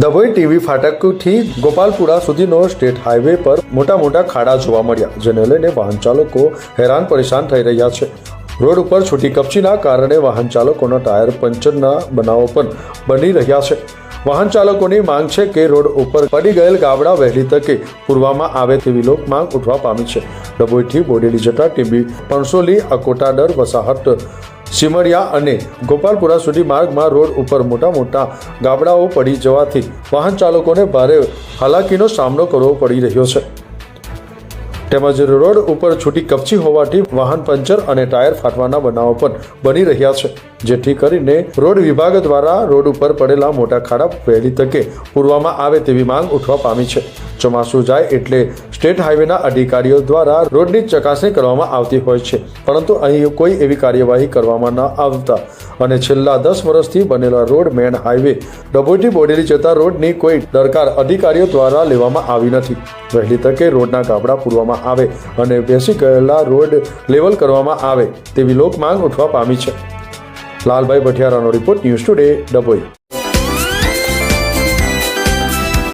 Dabhoi TV ફાટકથી Gopalpura સુધીનો state highway પર મોટા મોટા ખાડા જોવા મળ્યા, જેને લઈને વાહન ચાલકો હેરાન પરેશાન થઈ રહ્યા છે. રોડ ઉપર છૂટી કપચીના કારણે વાહન ચાલકોના ટાયર પંચરના બનાવો પણ બની રહ્યા છે. વાહન ચાલકોની માંગ છે કે રોડ ઉપર પડી ગયેલ ગાબડા વહેલી તકે પૂરવામાં આવે તેવી લોક માંગ ઉઠવા પામી છે. ડભોઈથી બોડેલી જતા ટીબી, પણસોલી અકોટાડર વસાહત સિમરિયા અને ગોપાલપુરા સુધી માર્ગમાં રોડ ઉપર મોટા મોટા ગાબડાઓ પડી જવાથી વાહન ચાલકોને ભારે હાલાકીનો સામનો કરવો પડી રહ્યો છે. તેમજ રોડ ઉપર છૂટી કપચી હોવાથી વાહન પંચર અને ટાયર ફાટવાના બનાવો પણ બની રહ્યા છે. જેથી કરીને રોડ વિભાગ દ્વારા રોડ ઉપર પડેલા મોટા ખાડા વહેલી તકે પૂરવામાં આવે તેવી માંગ ઉઠવા પામી છે. ચોમાસું જાય એટલે સ્ટેટ હાઈવેના અધિકારીઓ દ્વારા રોડની ચકાસણી કરવામાં આવતી હોય છે. પરંતુ અહીં કોઈ એવી કાર્યવાહી કરવામાં ન આવતા અને છેલ્લા દસ વર્ષથી બનેલા રોડ મેન હાઈવે ડભોઈથી બોડેલી જતા રોડની કોઈ દરકાર અધિકારીઓ દ્વારા લેવામાં આવી નથી. વહેલી તકે રોડના ગાબડા પૂરવામાં આવે અને બેસી ગયેલા રોડ લેવલ કરવામાં આવે તેવી લોક માંગ ઉઠવા પામી છે. લાલભાઈ ભઠિયારાનો રિપોર્ટ ન્યૂઝ ટુડે ડભોઈ.